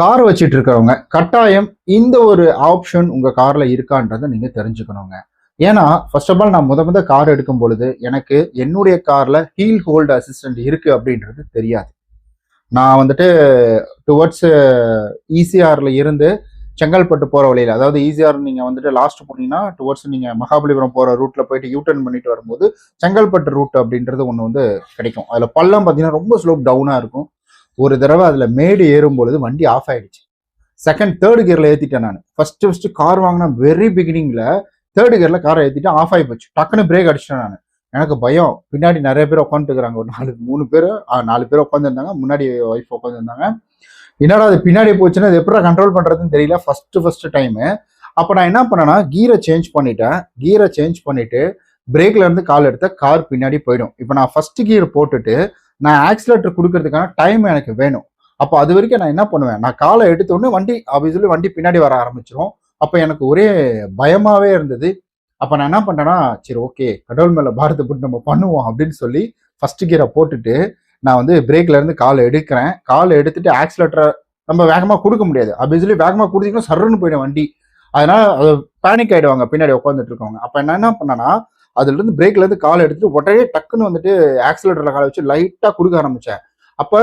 Car வச்சுட்டு இருக்கிறவங்க கட்டாயம் இந்த ஒரு ஆப்ஷன் உங்கள் காரில் இருக்கான்றதை நீங்கள் தெரிஞ்சுக்கணுங்க. ஏன்னா ஃபர்ஸ்ட் ஆஃப் ஆல் நான் முத முத கார் எடுக்கும் பொழுது எனக்கு என்னுடைய காரில் ஹீல் ஹோல்டு அசிஸ்டன்ட் இருக்குது அப்படின்றது தெரியாது. நான் வந்துட்டு டுவர்ட்ஸ் ஈசிஆரில் இருந்து செங்கல்பட்டு போகிற வழியில் அதாவது ஈஸியாக நீங்கள் வந்துட்டு லாஸ்ட் போனீங்கன்னா டுவர்ட்ஸ் நீங்கள் மகாபலிபுரம் போகிற ரூட்டில் போயிட்டு யூட்டர்ன் பண்ணிட்டு வரும்போது செங்கல்பட்டு ரூட் அப்படின்றது ஒன்று வந்து கிடைக்கும். அதில் பள்ளம் பார்த்தீங்கன்னா ரொம்ப ஸ்லோப் டவுனாக இருக்கும். ஒரு தடவை அதில் மேடு ஏறும் பொழுது வண்டி ஆஃப் ஆயிடுச்சு. செகண்ட் தேர்டு கியரில் ஏற்றிட்டேன் நான். ஃபஸ்ட்டு ஃபஸ்ட்டு கார் வாங்கினா வெரி பிகினிங்கில் தேர்டு கியரில் காரை ஏற்றிட்டு ஆஃப் ஆகி போச்சு. டக்குன்னு பிரேக் அடிச்சிட்டேன் நான். எனக்கு பயம். பின்னாடி நிறைய பேர் உட்காந்துருக்குறாங்க ஒரு நாலு மூணு பேர் நாலு பேர் உட்காந்துருந்தாங்க முன்னாடி ஒய்ஃப் உட்காந்துருந்தாங்க என்னடா அது பின்னாடி போச்சுன்னா அது எப்படி கண்ட்ரோல் பண்ணுறதுன்னு தெரியல. ஃபஸ்ட்டு ஃபஸ்ட்டு டைமு அப்போ நான் என்ன பண்ணேன்னா கீரை சேஞ்ச் பண்ணிட்டேன். கீரை சேஞ்ச் பண்ணிவிட்டு பிரேக்ல இருந்து கால் எடுத்த கார் பின்னாடி போயிடும். இப்போ நான் ஃபர்ஸ்ட் கியர் போட்டுட்டு நான் ஆக்சிலேட்டர் கொடுக்கறதுக்கான டைம் எனக்கு வேணும். அப்போ அது வரைக்கும் நான் என்ன பண்ணுவேன்? நான் காலை எடுத்தோடனே வண்டி ஆப்வியஸ்லி வண்டி பின்னாடி வர ஆரம்பிச்சிரும். அப்போ எனக்கு ஒரே பயமாகவே இருந்தது. அப்போ நான் என்ன பண்ணேன்னா சரி ஓகே கடவுள் மேலே பாரத்தை போட்டு நம்ம பண்ணுவோம் அப்படின்னு சொல்லி ஃபர்ஸ்ட் கியரை போட்டுட்டு நான் வந்து பிரேக்ல இருந்து கால் எடுக்கிறேன். காலை எடுத்துட்டு ஆக்சிலேட்டரை நம்ம வேகமாக கொடுக்க முடியாது. அப்படி சொல்லி கொடுத்தீங்கன்னா சர்ன்னு போயிடும் வண்டி. அதனால அது பேனிக் ஆகிடுவாங்க பின்னாடி உட்காந்துட்டு இருக்கவங்க. அப்போ நான் என்ன பண்ணேன்னா அதுல இருந்து பிரேக்ல இருந்து காலை எடுத்துட்டு உடனே டக்குன்னு வந்துட்டு ஆக்சிலேட்டர்ல காலை வச்சு லைட்டா கொடுக்க ஆரம்பிச்சேன். அப்ப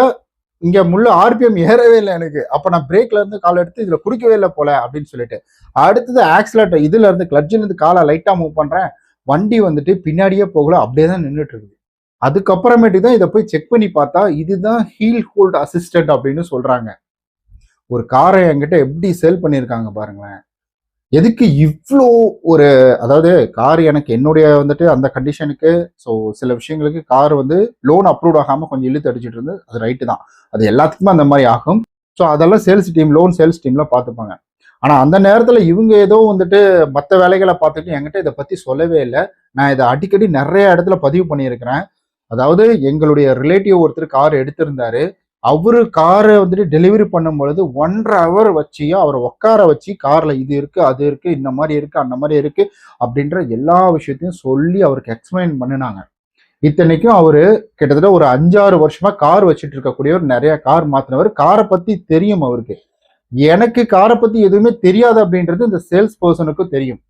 இங்க முள்ள ஆர்பிஎம் ஏறவே இல்லை எனக்கு. அப்ப நான் பிரேக்ல இருந்து கால் எடுத்து இதுல குடிக்கவே இல்லை போல அப்படின்னு சொல்லிட்டு. அடுத்தது ஆக்சிலேட்டர் இதுல இருந்து கிளட்ஜில் இருந்து காலை லைட்டா மூவ் பண்றேன். வண்டி வந்துட்டு பின்னாடியே போகல அப்படியே தான் நின்றுட்டு இருக்குது. அதுக்கப்புறமேட்டு தான் இதை போய் செக் பண்ணி பார்த்தா இதுதான் ஹீல் ஹோல்ட் அசிஸ்டன்ட் அப்படின்னு சொல்றாங்க. ஒரு காரை என்கிட்ட எப்படி சேல் பண்ணியிருக்காங்க பாருங்களேன். எதுக்கு இவ்வளோ ஒரு அதாவது கார் எனக்கு என்னுடைய வந்துட்டு அந்த கண்டிஷனுக்கு ஸோ சில விஷயங்களுக்கு கார் வந்து லோன் அப்ரூவ் ஆகாமல் கொஞ்சம் இழுத்து அடிச்சிட்டு இருந்து அது ரைட்டு தான். அது எல்லாத்துக்குமே அந்த மாதிரி ஆகும். ஸோ அதெல்லாம் சேல்ஸ் டீம் லோன் சேல்ஸ் டீம்லாம் பார்த்துப்பாங்க. ஆனால் அந்த நேரத்தில் இவங்க ஏதோ வந்துட்டு மற்ற வேலைகளை பார்த்துட்டு என்கிட்ட இதை பற்றி சொல்லவே இல்லை. நான் இதை அடிக்கடி நிறைய இடத்துல பதிவு பண்ணியிருக்கிறேன். அதாவது எங்களுடைய ரிலேட்டிவ் ஒருத்தர் கார் எடுத்திருந்தாரு. அவரு காரை வந்துட்டு டெலிவரி பண்ணும் பொழுது ஒன்றரை ஹவர் வச்சு அவரை உட்கார வச்சு கார்ல இது இருக்கு அது இருக்கு இந்த மாதிரி இருக்கு அந்த மாதிரி இருக்கு அப்படின்ற எல்லா விஷயத்தையும் சொல்லி அவருக்கு எக்ஸ்பிளைன் பண்ணினாங்க. இத்தனைக்கும் அவரு கிட்டத்தட்ட ஒரு அஞ்சாறு வருஷமா கார் வச்சுட்டு இருக்கக்கூடியவர் நிறைய கார் மாத்தினவர். காரை பத்தி தெரியும் அவருக்கு. எனக்கு காரை பத்தி எதுவுமே தெரியாது அப்படின்றது இந்த சேல்ஸ் பர்சனுக்கும் தெரியும்.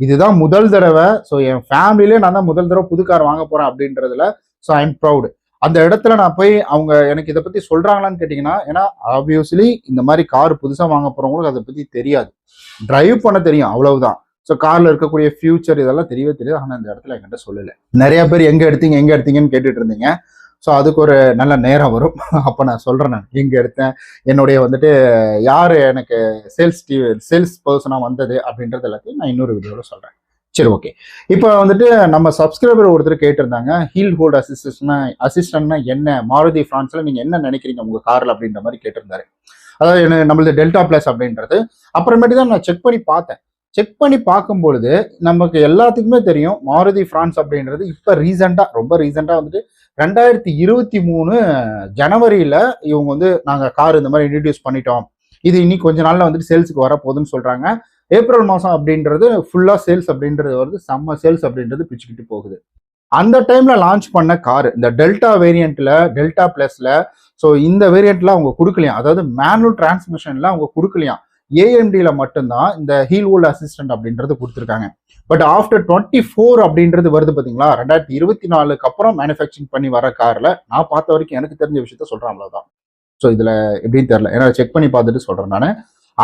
இதுதான் முதல் தடவை. ஸோ என் ஃபேமிலியிலே நான் தான் முதல் தடவை புது கார் வாங்க போறேன் அப்படின்றதுல ஸோ ஐ எம் ப்ரௌடு அந்த இடத்துல நான் போய் அவங்க எனக்கு இதை பத்தி சொல்றாங்களான்னு கேட்டீங்கன்னா ஏன்னா ஆப்வியஸ்லி இந்த மாதிரி கார் புதுசா வாங்க போறவங்களுக்கு அதை பத்தி தெரியாது. டிரைவ் பண்ண தெரியும் அவ்வளவுதான். ஸோ கார்ல இருக்கக்கூடிய ஃபியூச்சர் இதெல்லாம் தெரியவே தெரியாது. ஆனால் இந்த இடத்துல என்கிட்ட சொல்லல. நிறைய பேர் எங்க எடுத்தீங்க எங்க எடுத்தீங்கன்னு கேட்டுட்டு இருந்தீங்க. ஸோ அதுக்கு ஒரு நல்ல நேரம் வரும். அப்போ நான் சொல்கிறேன் நான் எங்கே எடுத்தேன் என்னுடைய வந்துட்டு யார் எனக்கு சேல்ஸ் சேல்ஸ் பர்சனாக வந்தது அப்படின்றது எல்லாத்தையும் நான் இன்னொரு வீடியோவில் சொல்கிறேன் சரி ஓகே இப்போ வந்துட்டு நம்ம சப்ஸ்கிரைபர் ஒருத்தர் கேட்டிருந்தாங்க ஹீல் ஹோல்ட் அசிஸ்டன்ட்னா அசிஸ்டன்ட்னா என்ன? மாருதி ஃபிரான்ஸில் நீங்கள் என்ன நினைக்கிறீங்க உங்கள் காரில் அப்படின்ற மாதிரி கேட்டிருந்தாரு. அதாவது என்ன நம்மளது டெல்டா பிளஸ் அப்படின்றது. அப்புறமேட்டு தான் நான் செக் பண்ணி பார்த்தேன். செக் பண்ணி பார்க்கும்பொழுது நமக்கு எல்லாத்துக்குமே தெரியும் மாருதி ஃப்ரான்ஸ் அப்படின்றது இப்போ ரீசெண்டாக ரொம்ப ரீசெண்டாக வந்துட்டு ரெண்டாயிரத்தி இருபத்தி மூணு ஜனவரியில் இவங்க வந்து நாங்கள் கார் இந்த மாதிரி இன்ட்ரடியூஸ் பண்ணிட்டோம். இது இன்னி கொஞ்ச நாளில் வந்துட்டு சேல்ஸுக்கு வரப்போகுதுன்னு சொல்கிறாங்க ஏப்ரல் மாதம் அப்படின்றது ஃபுல்லாக சேல்ஸ் அப்படின்றது வருது. செம்ம சேல்ஸ் அப்படின்றது பிச்சுக்கிட்டு போகுது. அந்த டைம்ல லான்ச் பண்ண கார் இந்த டெல்டா வேரியண்ட்ல டெல்டா பிளஸ்ல ஸோ இந்த வேரியண்ட்ல அவங்க கொடுக்கலையாம் அதாவது மேனுவல் டிரான்ஸ்மிஷன்ல அவங்க கொடுக்கலையாம் ஏஎம்டியில் மட்டும்தான் இந்த ஹீல் ஹோல்ட் அசிஸ்டன்ட் அப்படின்றது கொடுத்துருக்காங்க. பட் ஆஃப்டர் டுவெண்ட்டி ஃபோர் அப்படின்றது வருது பார்த்தீங்களா ரெண்டாயிரத்தி இருபத்தி நாலுக்கு அப்புறம் மேனுஃபேக்சரிங் பண்ணி வர காரில் நான் பார்த்த வரைக்கும் எனக்கு தெரிஞ்ச விஷயத்த சொல்கிறேன் அவ்வளோதான் ஸோ இதில் எப்படின்னு தெரில ஏன்னா செக் பண்ணி பார்த்துட்டு சொல்கிறேன் நான்.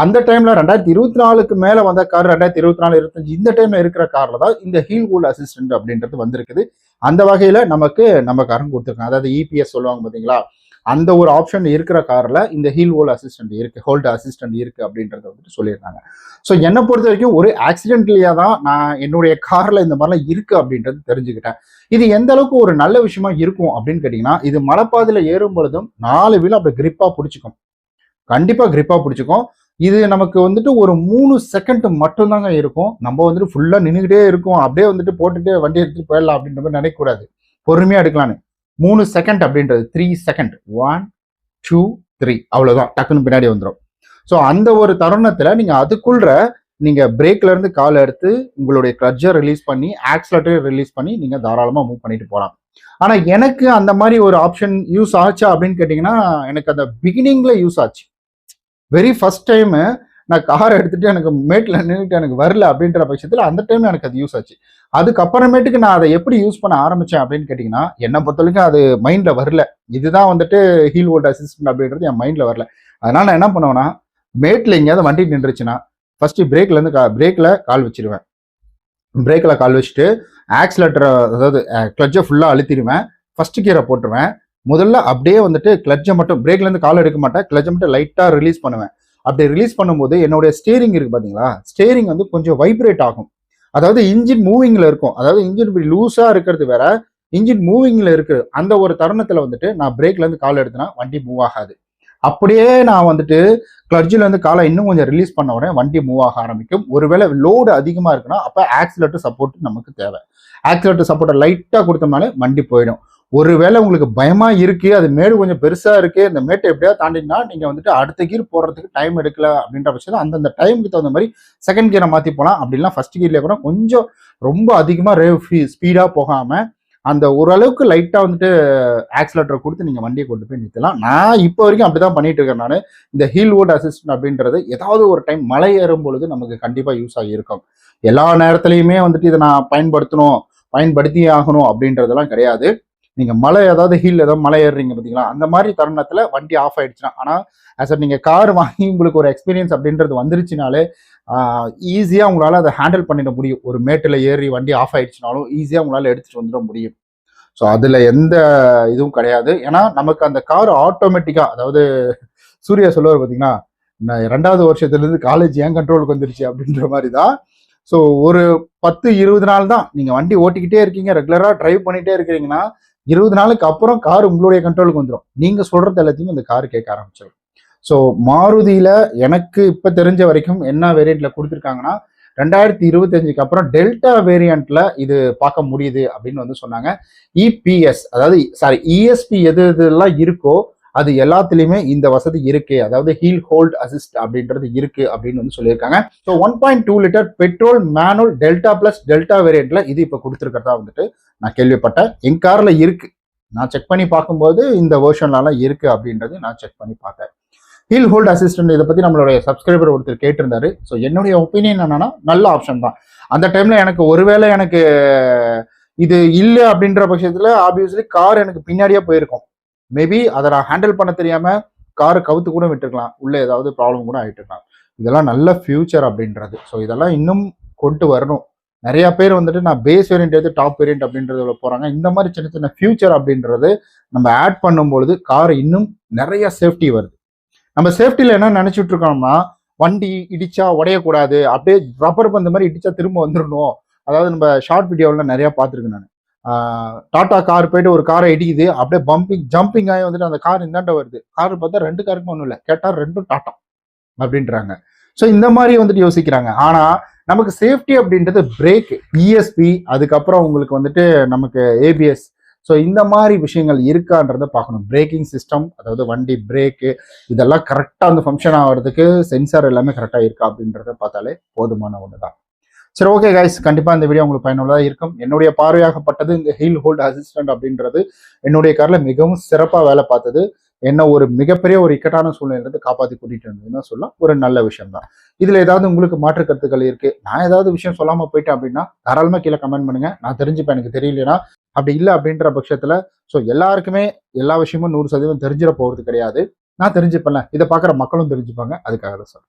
அந்த டைம்ல ரெண்டாயிரத்தி இருபத்தி நாலுக்கு மேல வந்த கார் ரெண்டாயிரத்தி இருபத்தி நாலு இருபத்தஞ்சு இந்த டைம்ல இருக்கிற கார்ல தான் இந்த ஹீல் கூல் அசிஸ்டன்ட் அப்படின்றது வந்திருக்குது. அந்த வகையில நமக்கு நம்ம காரன் கொடுத்துருக்காங்க. அதாவது இபிஎஸ் சொல்லுவாங்க பாத்தீங்களா? அந்த ஒரு ஆப்ஷன் இருக்கிற கார்ல இந்த ஹீல் ஹோல் அசிஸ்டன்ட் இருக்கு ஹோல்டு அசிஸ்டன்ட் இருக்கு அப்படின்றத வந்துட்டு சொல்லியிருக்காங்க. ஸோ என்னை பொறுத்த வரைக்கும் ஒரு ஆக்சிடென்ட்லியாக தான் நான் என்னுடைய கார்ல இந்த மாதிரிலாம் இருக்கு அப்படின்றது தெரிஞ்சுக்கிட்டேன். இது எந்த அளவுக்கு ஒரு நல்ல விஷயமா இருக்கும் அப்படின்னு கேட்டீங்கன்னா இது மலைப்பாதையில ஏறும் பொழுதும் நாலு வீலும் அப்படி கிரிப்பா பிடிச்சிக்கும். கண்டிப்பா கிரிப்பா பிடிச்சிக்கும். இது நமக்கு வந்துட்டு ஒரு மூணு செகண்ட் மட்டும்தாங்க இருக்கும். நம்ம வந்துட்டு ஃபுல்லாக நின்றுக்கிட்டே இருக்கும். அப்படியே வந்துட்டு போட்டுட்டு வண்டி எடுத்துகிட்டு போயிடலாம் அப்படின்ற மாதிரி நினைக்கக்கூடாது பொறுமையாக எடுக்கலான்னு மூணு செகண்ட் அப்படின்றது three second one two three அவ்வளோதான் டக்குன்னு பின்னாடி வந்துடும் ஸோ அந்த ஒரு தருணத்தில் நீங்கள் அதுக்குள்ள நீங்கள் பிரேக்லேருந்து கால் எடுத்து உங்களுடைய கிளட்ஜை ரிலீஸ் பண்ணி ஆக்சிலேட்டர் ரிலீஸ் பண்ணி நீங்கள் தாராளமாக மூவ் பண்ணிட்டு போகலாம். ஆனால் எனக்கு அந்த மாதிரி ஒரு ஆப்ஷன் யூஸ் ஆச்சா அப்படின்னு கேட்டிங்கன்னா எனக்கு அந்த பிகினிங்கில் யூஸ் ஆச்சு. வெரி ஃபர்ஸ்ட் டைமு நான் காரை எடுத்துட்டு எனக்கு மேட்டில் நின்றுட்டு எனக்கு வரல அப்படின்ற பட்சத்தில் அந்த டைம் எனக்கு அது யூஸ் ஆச்சு. அதுக்கப்புறமேட்டுக்கு நான் அதை எப்படி யூஸ் பண்ண ஆரம்பித்தேன் அப்படின்னு கேட்டிங்கன்னா என்னை பொறுத்த வரைக்கும் அது மைண்டில் வரல. இதுதான் வந்துட்டு ஹீல் ஓல்ட் அசிஸ்டன்ட் அப்படின்றது என் மைண்டில் வரல. அதனால் நான் என்ன பண்ணுவேன்னா மேட்டில் எங்கேயாவது வண்டி நின்றுச்சுன்னா ஃபஸ்ட்டு பிரேக்லேருந்து கா பிரேக்கில் கால் வச்சிருவேன். பிரேக்கில் கால் வச்சுட்டு ஆக்சிலேட்டரை அதாவது க்ளச்சை ஃபுல்லாக அழுத்திடுவேன். ஃபஸ்ட்டு கீரை போட்டுருவேன். முதல்ல அப்படியே வந்துட்டு கிளட்சை மட்டும் பிரேக்லேருந்து கால் எடுக்க மாட்டேன். கிளட்சை மட்டும் லைட்டாக ரிலீஸ் பண்ணுவேன். அப்படி ரிலீஸ் பண்ணும்போது என்னுடைய ஸ்டேரிங் இருக்குது பார்த்தீங்களா ஸ்டேரிங் வந்து கொஞ்சம் வைப்ரேட் ஆகும். அதாவது இன்ஜின் மூவிங்கில் இருக்கும். அதாவது இன்ஜின் இப்படி லூஸாக இருக்கிறது வேற இன்ஜின் மூவிங்கில் இருக்கு அந்த ஒரு தருணத்தில் வந்துட்டு நான் பிரேக்லேருந்து கால் எடுத்தேன்னா வண்டி மூவ் ஆகாது. அப்படியே நான் வந்துட்டு கிளட்ஜிலேருந்து காலை இன்னும் கொஞ்சம் ரிலீஸ் பண்ண உடனே வண்டி மூவ் ஆக ஆரம்பிக்கும். ஒருவேளை லோடு அதிகமாக இருக்குன்னா அப்போ ஆக்சிலேட்டர் சப்போர்ட் நமக்கு தேவை. ஆக்சிலேட்டர் சப்போர்ட்டை லைட்டாக கொடுத்தோம்னாலே வண்டி போயிடும். ஒருவேளை உங்களுக்கு பயமா இருக்கு அது மேடு கொஞ்சம் பெருசா இருக்கு இந்த மேட்டை எப்படியா தாண்டினா நீங்க வந்துட்டு அடுத்த கீர் போடுறதுக்கு டைம் எடுக்கல அப்படின்ற பட்சத்தில் அந்தந்த டைமுக்கு தகுந்த மாதிரி செகண்ட் கீரை மாத்தி போகலாம் அப்படிலாம் ஃபர்ஸ்ட் கியர்ல கூட கொஞ்சம் ரொம்ப அதிகமா ரேவ் ஸ்பீடா போகாம அந்த ஓரளவுக்கு லைட்டாக வந்துட்டு ஆக்சிலேட்டர் கொடுத்து நீங்கள் வண்டியை கொண்டு போய் நிறுத்தலாம். நான் இப்போ வரைக்கும் அப்படி தான் பண்ணிட்டு இருக்கேன் நான். இந்த ஹீல் வுட் அசிஸ்டன்ட் அப்படின்றது ஏதாவது ஒரு டைம் மலை ஏறும் பொழுது நமக்கு கண்டிப்பாக யூஸ் ஆகியிருக்கும் எல்லா நேரத்துலையுமே வந்துட்டு இதை நான் பயன்படுத்தணும் பயன்படுத்தி ஆகணும் அப்படின்றதெல்லாம் கிடையாது. நீங்கள் மலை ஏதாவது ஹில் ஏதாவது மலை ஏறுறீங்க பார்த்தீங்களா? அந்த மாதிரி தருணத்தில் வண்டி ஆஃப் ஆயிடுச்சுன்னா ஆனால் ஆஸ் நீங்க கார் வாங்கி உங்களுக்கு ஒரு எக்ஸ்பீரியன்ஸ் அப்படின்றது வந்துருச்சுனாலே ஈஸியாக உங்களால் அதை ஹேண்டில் பண்ணிட முடியும். ஒரு மேட்டில் ஏறி வண்டி ஆஃப் ஆயிடுச்சுனாலும் ஈஸியாக உங்களால் எடுத்துகிட்டு வந்துட முடியும். ஸோ அதில் எந்த இதுவும் கிடையாது. ஏன்னா நமக்கு அந்த கார் ஆட்டோமேட்டிக்காக அதாவது சூர்யா சொல்லுவார் பார்த்தீங்கன்னா நான் ரெண்டாவது வருஷத்துலேருந்து காலேஜ் ஏன் கண்ட்ரோலுக்கு வந்துருச்சு? அப்படின்ற மாதிரி தான். ஸோ ஒரு பத்து இருபது நாள் தான். நீங்கள் வண்டி ஓட்டிக்கிட்டே இருக்கீங்க ரெகுலராக ட்ரைவ் பண்ணிகிட்டே இருக்கிறீங்கன்னா இருபது நாளுக்கு அப்புறம் கார் உங்களுடைய கண்ட்ரோலுக்கு வந்துடும் நீங்கள் சொல்கிறது எல்லாத்தையும் அந்த கார் கேட்க ஆரம்பிச்சிடும் ஸோ மாருதியில எனக்கு இப்போ தெரிஞ்ச வரைக்கும் என்ன வேரியண்ட்ல கொடுத்துருக்காங்கன்னா ரெண்டாயிரத்தி இருபத்தஞ்சுக்கு அப்புறம் டெல்டா வேரியண்ட்ல இது பார்க்க முடியுது அப்படின்னு வந்து சொன்னாங்க. இபிஎஸ் அதாவது சாரி இஎஸ்பி எது எதுலாம் இருக்கோ அது எல்லாத்துலயுமே இந்த வசதி இருக்கு. அதாவது ஹீல் ஹோல்ட் அசிஸ்ட் அப்படின்றது இருக்கு அப்படின்னு வந்து சொல்லியிருக்காங்க. So one point two litre petrol manual delta plus delta வேரியண்ட்ல இது இப்போ கொடுத்துருக்கிறதா வந்துட்டு நான் கேள்விப்பட்டேன். என் கார்ல இருக்கு. நான் செக் பண்ணி பார்க்கும்போது இந்த வேர்ஷன்லாம் இருக்கு அப்படின்றது நான் செக் பண்ணி பார்த்தேன். ஹீல் ஹோல்ட் அசிஸ்டன்ட் இதை பற்றி நம்மளுடைய சப்ஸ்கிரைபர் ஒருத்தர் கேட்டிருந்தாரு. ஸோ என்னுடைய ஒப்பீனியன் என்னன்னா நல்ல ஆப்ஷன் தான். அந்த டைம்ல எனக்கு ஒருவேளை எனக்கு இது இல்லை அப்படின்ற பட்சத்தில் ஆப்வியஸ்லி கார் எனக்கு பின்னாடியே போயிருக்கும். மேபி அதை நான் ஹேண்டில் பண்ண தெரியாம காரை கவுத்து கூட விட்டுருக்கலாம். உள்ள ஏதாவது ப்ராப்ளம் கூட ஆகிட்டு இருக்கலாம். இதெல்லாம் நல்ல ஃபியூச்சர் அப்படின்றது. ஸோ இதெல்லாம் இன்னும் கொண்டு வரணும். நிறைய பேர் வந்துட்டு நான் பேஸ் வேரியன்ட் எடுத்து டாப் வேரியன்ட் அப்படின்றதுல போறாங்க. இந்த மாதிரி சின்ன சின்ன ஃபியூச்சர் அப்படின்றது நம்ம ஆட் பண்ணும்பொழுது கார் இன்னும் நிறைய சேஃப்டி வருது. நம்ம சேஃப்டியில் என்ன நினச்சிட்டு இருக்கோம்னா வண்டி இடிச்சா உடையக்கூடாது. அப்படியே ரப்பர் பந்த மாதிரி இடிச்சா திரும்ப வந்துடணும் அதாவது நம்ம ஷார்ட் வீடியோவில் நிறையா பார்த்துருக்கேன் நான். டாடா கார் போயிட்டு ஒரு காரை இடிக்குது அப்படியே பம்பிங் ஜம்பிங் ஆகி வந்துட்டு அந்த கார் இந்தாண்ட வருது. கார் பார்த்தா ரெண்டு காருக்கும் ஒன்றும் இல்லை. கேட்டால் ரெண்டும் டாட்டா அப்படின்றாங்க. ஸோ இந்த மாதிரி வந்துட்டு யோசிக்கிறாங்க. ஆனால் நமக்கு சேஃப்டி அப்படின்றது பிரேக் இஎஸ்பி அதுக்கப்புறம் உங்களுக்கு வந்துட்டு நமக்கு ஏபிஎஸ் ஸோ இந்த மாதிரி விஷயங்கள் இருக்கான்றத பார்க்கணும். பிரேக்கிங் சிஸ்டம் அதாவது வண்டி பிரேக்கு இதெல்லாம் கரெக்டாக அந்த ஃபங்க்ஷன் ஆகிறதுக்கு சென்சார் எல்லாமே கரெக்டாக இருக்கா அப்படின்றத பார்த்தாலே போதுமான ஒன்று தான் சரி ஓகே கைஸ் கண்டிப்பாக இந்த வீடியோ உங்களுக்கு பயனுள்ளதாக இருக்கும். என்னுடைய பார்வையாகப்பட்டது இந்த ஹீல் ஹோல்ட் அசிஸ்டன்ட் அப்படின்றது என்னுடைய காரில் மிகவும் சிறப்பாக வேலை பார்த்தது. என்ன ஒரு மிகப்பெரிய ஒரு இக்கட்டான சூழ்நிலை காப்பாற்றி கூட்டிட்டு இருந்ததுன்னு சொல்லலாம். ஒரு நல்ல விஷயம் தான் இதில் ஏதாவது உங்களுக்கு மாற்று கருத்துக்கள் இருக்குது நான் ஏதாவது விஷயம் சொல்லாமல் போயிட்டேன் அப்படின்னா தாராளமாக கீழே கமெண்ட் பண்ணுங்க. நான் தெரிஞ்சுப்பேன். எனக்கு தெரியலனா அப்படி இல்லை அப்படின்ற பட்சத்தில் ஸோ எல்லாருக்குமே எல்லா விஷயமும் நூறு சதவீதம் தெரிஞ்சிட போகிறது கிடையாது. நான் தெரிஞ்சுப்பேன்ல. இதை பார்க்குற மக்களும் தெரிஞ்சுப்பாங்க. அதுக்காக தான் சார்